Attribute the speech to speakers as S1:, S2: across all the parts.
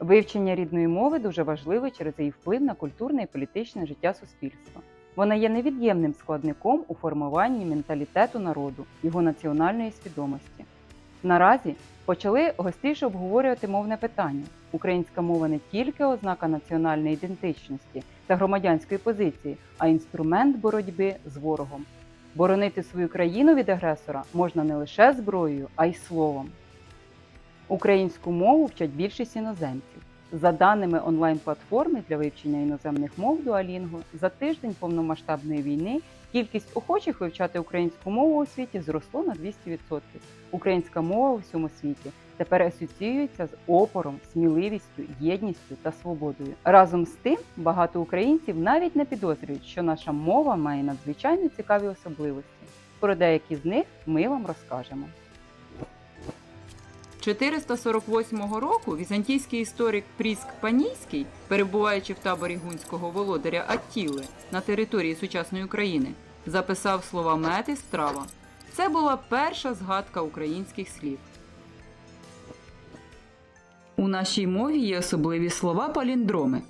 S1: Вивчення рідної мови дуже важливе через її вплив на культурне і політичне життя суспільства. Вона є невід'ємним складником у формуванні менталітету народу, його національної свідомості. Наразі почали гостріше обговорювати мовне питання. Українська мова не тільки ознака національної ідентичності та громадянської позиції, а інструмент боротьби з ворогом. Боронити свою країну від агресора можна не лише зброєю, а й словом. Українську мову вчать більшість іноземців. За даними онлайн-платформи для вивчення іноземних мов Duolingo, за тиждень повномасштабної війни кількість охочих вивчати українську мову у світі зросло на 200%. Українська мова у всьому світі тепер асоціюється з опором, сміливістю, єдністю та свободою. Разом з тим, багато українців навіть не підозрюють, що наша мова має надзвичайно цікаві особливості. Про деякі з них ми вам розкажемо. 448 року візантійський історик Пріск Панійський, перебуваючи в таборі гунського володаря Аттіли на території сучасної України, записав слова мед і страва. Це була перша згадка українських слів. У нашій мові є особливі слова паліндроми.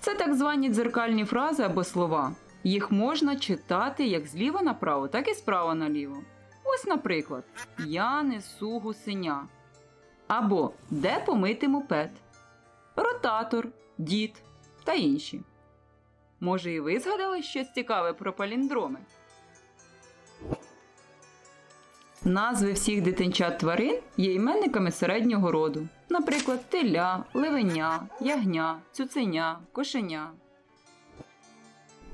S1: Це так звані дзеркальні фрази або слова. Їх можна читати як зліва направо, так і справа наліво. Ось, наприклад, я несу гусеня. Або де помити мопед, ротатор, дід та інші. Може, і ви згадали щось цікаве про паліндроми? Назви всіх дитинчат тварин є іменниками середнього роду, наприклад, теля, ливеня, ягня, цуценя, кошеня.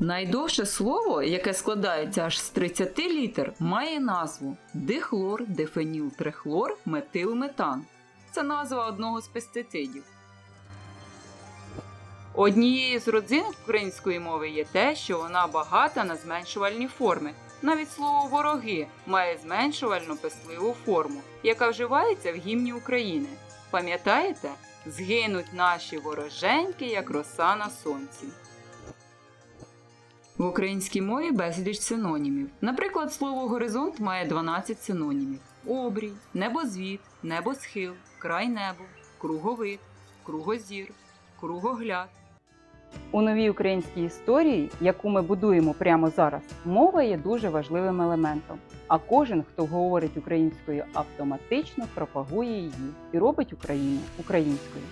S1: Найдовше слово, яке складається аж з 30 літер, має назву дихлор, дифеніл, трихлор, метилметан. Це назва одного з пестицидів. Однією з родзинок української мови є те, що вона багата на зменшувальні форми. Навіть слово вороги має зменшувальну писливу форму, яка вживається в гімні України. Пам'ятаєте? Згинуть наші вороженьки, як роса на сонці. В українській мові безліч синонімів. Наприклад, слово горизонт має 12 синонімів: обрій, небозвід, небосхил, край небу, круговид, кругозір, кругогляд. У новій українській історії, яку ми будуємо прямо зараз, мова є дуже важливим елементом. А кожен, хто говорить українською, автоматично пропагує її і робить Україну українською.